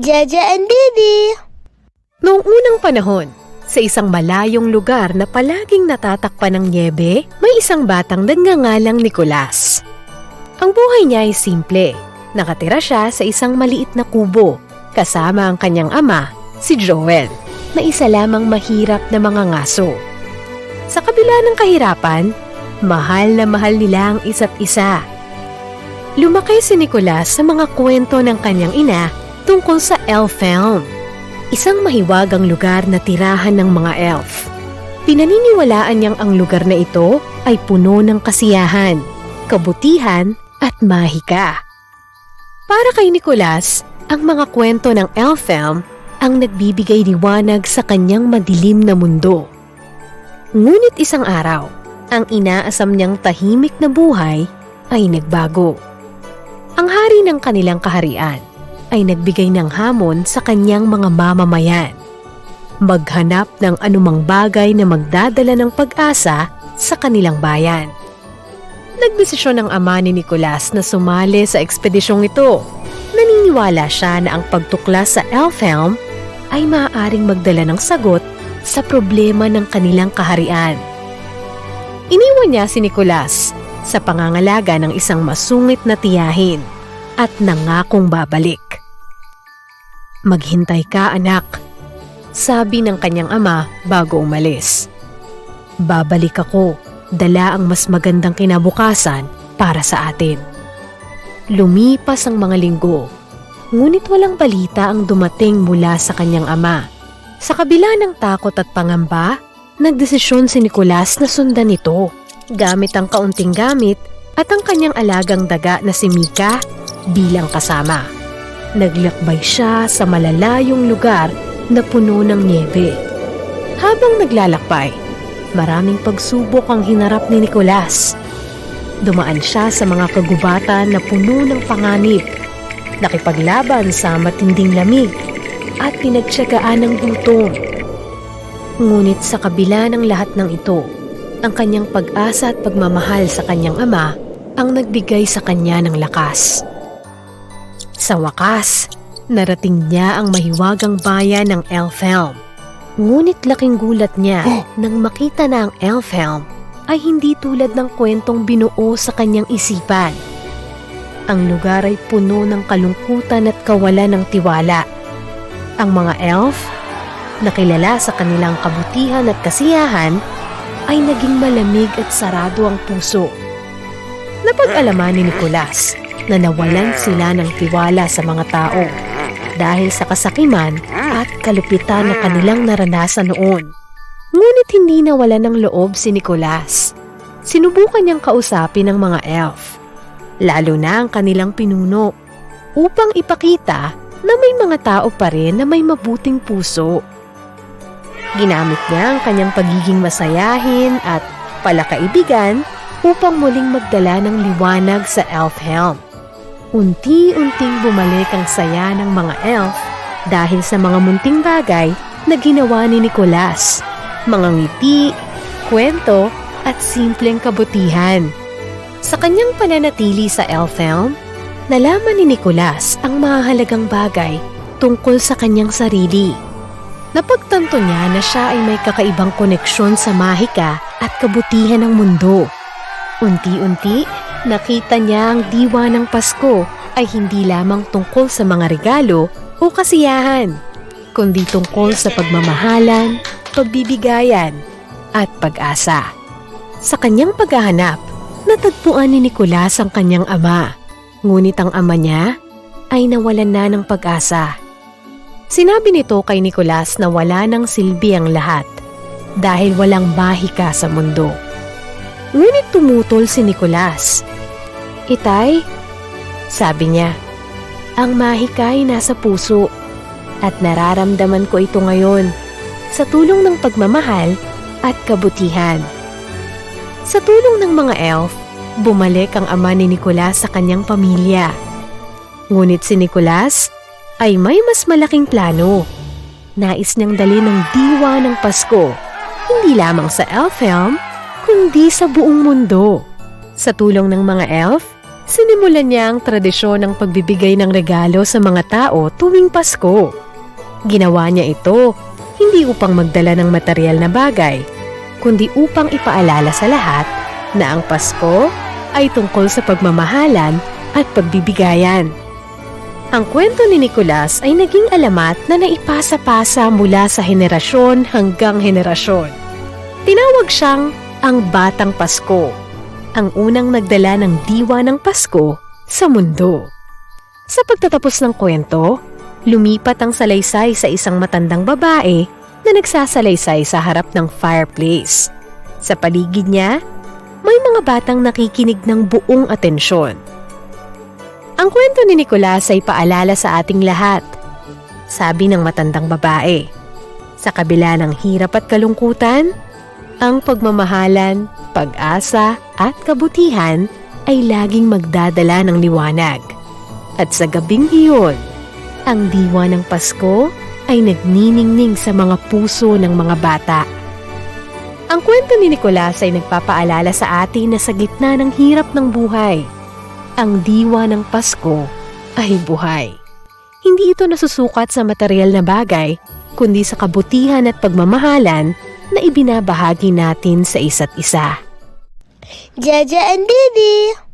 Jaja and Bibi. Noong unang panahon, sa isang malayong lugar na palaging natatakpan ng niebe, may isang batang nagngangalang Nicolas. Ang buhay niya ay simple. Nakatira siya sa isang maliit na kubo, kasama ang kanyang ama, si Joel, na isa lamang mahirap na mga ngaso. Sa kabila ng kahirapan, mahal na mahal nila ang isa't isa. Lumaki si Nicolas sa mga kwento ng kanyang ina tungkol sa elf film. Isang mahiwagang lugar na tirahan ng mga elf. Pinaniniwalaan niyang ang lugar na ito ay puno ng kasiyahan, kabutihan at mahika. Para kay Nicolas, ang mga kwento ng elf film ang nagbibigay liwanag sa kanyang madilim na mundo. Ngunit isang araw, ang inaasam niyang tahimik na buhay ay nagbago. Ang hari ng kanilang kaharian ay nagbigay ng hamon sa kanyang mga mamamayan. Maghanap ng anumang bagay na magdadala ng pag-asa sa kanilang bayan. Nagdesisyon ng ama ni Nicolas na sumali sa ekspedisyong ito. Naniniwala siya na ang pagtuklas sa Elfhelm ay maaaring magdala ng sagot sa problema ng kanilang kaharian. Iniwan niya si Nicolas sa pangangalaga ng isang masungit na tiyahin at nangakong babalik. Maghintay ka anak, sabi ng kanyang ama bago umalis. Babalik ako, dala ang mas magandang kinabukasan para sa atin. Lumipas ang mga linggo, ngunit walang balita ang dumating mula sa kanyang ama. Sa kabila ng takot at pangamba, nagdesisyon si Nicolas na sundan ito gamit ang kaunting gamit at ang kanyang alagang daga na si Mika bilang kasama. Naglakbay siya sa malalayong lugar na puno ng niebe. Habang naglalakbay, maraming pagsubok ang hinarap ni Nicolas. Dumaan siya sa mga kagubatan na puno ng panganib. Nakipaglaban sa matinding lamig at pinagtsagaan ng gutom. Ngunit sa kabila ng lahat ng ito, ang kanyang pag-asa at pagmamahal sa kanyang ama ang nagbigay sa kanya ng lakas. Sa wakas, narating niya ang mahiwagang bayan ng Elfhelm. Ngunit laking gulat niya nang makita na ang Elfhelm ay hindi tulad ng kwentong binuo sa kanyang isipan. Ang lugar ay puno ng kalungkutan at kawalan ng tiwala. Ang mga elf, na kilala sa kanilang kabutihan at kasiyahan, ay naging malamig at sarado ang puso. Napag-alaman ni Nicolas na nawalan sila ng tiwala sa mga tao dahil sa kasakiman at kalupitan na kanilang naranasan noon. Ngunit hindi nawala ng loob si Nicolas. Sinubukan niyang kausapin ang mga elf, lalo na ang kanilang pinuno, upang ipakita na may mga tao pa rin na may mabuting puso. Ginamit niya ang kanyang pagiging masayahin at palakaibigan upang muling magdala ng liwanag sa Elfhelm. Unti-unting bumalik ang saya ng mga elf dahil sa mga munting bagay na ginawa ni Nicolas. Mga ngiti, kwento at simpleng kabutihan. Sa kanyang pananatili sa Elfhelm, nalaman ni Nicolas ang mahalagang bagay tungkol sa kanyang sarili. Napagtanto niya na siya ay may kakaibang koneksyon sa mahika at kabutihan ng mundo. Unti-unti, nakita niya ang diwa ng Pasko ay hindi lamang tungkol sa mga regalo o kasiyahan, kundi tungkol sa pagmamahalan, pagbibigayan, at pag-asa. Sa kanyang paghahanap, natagpuan ni Nicolas ang kanyang ama. Ngunit ang ama niya ay nawalan na ng pag-asa. Sinabi nito kay Nicolas na wala ng silbi ang lahat dahil walang bahika sa mundo. Ngunit tumutol si Nicolas. Itay, sabi niya, ang mahika ay nasa puso at nararamdaman ko ito ngayon sa tulong ng pagmamahal at kabutihan. Sa tulong ng mga elf, bumalik ang ama ni Nicolas sa kanyang pamilya. Ngunit si Nicolas ay may mas malaking plano. Nais niyang dali ng diwa ng Pasko, hindi lamang sa Elfhelm, kundi sa buong mundo. Sa tulong ng mga elf, Sinimulan niya ang tradisyon ng pagbibigay ng regalo sa mga tao tuwing Pasko. Ginawa niya ito hindi upang magdala ng material na bagay, kundi upang ipaalala sa lahat na ang Pasko ay tungkol sa pagmamahalan at pagbibigayan. Ang kwento ni Nicolas ay naging alamat na naipasa-pasa mula sa henerasyon hanggang henerasyon. Tinawag siyang ang Batang Pasko, ang unang nagdala ng diwa ng Pasko sa mundo. Sa pagtatapos ng kwento, lumipat ang salaysay sa isang matandang babae na nagsasalaysay sa harap ng fireplace. Sa paligid niya, may mga batang nakikinig ng buong atensyon. Ang kwento ni Nicolas ay paalala sa ating lahat. Sabi ng matandang babae, sa kabila ng hirap at kalungkutan, ang pagmamahalan, pag-asa at kabutihan ay laging magdadala ng liwanag. At sa gabing iyon, ang diwa ng Pasko ay nagniningning sa mga puso ng mga bata. Ang kwento ni Nicolas ay nagpapaalala sa atin na sa gitna ng hirap ng buhay, ang diwa ng Pasko ay buhay. Hindi ito nasusukat sa material na bagay, kundi sa kabutihan at pagmamahalan na ibinabahagi natin sa isa't isa. Jaja and Didi.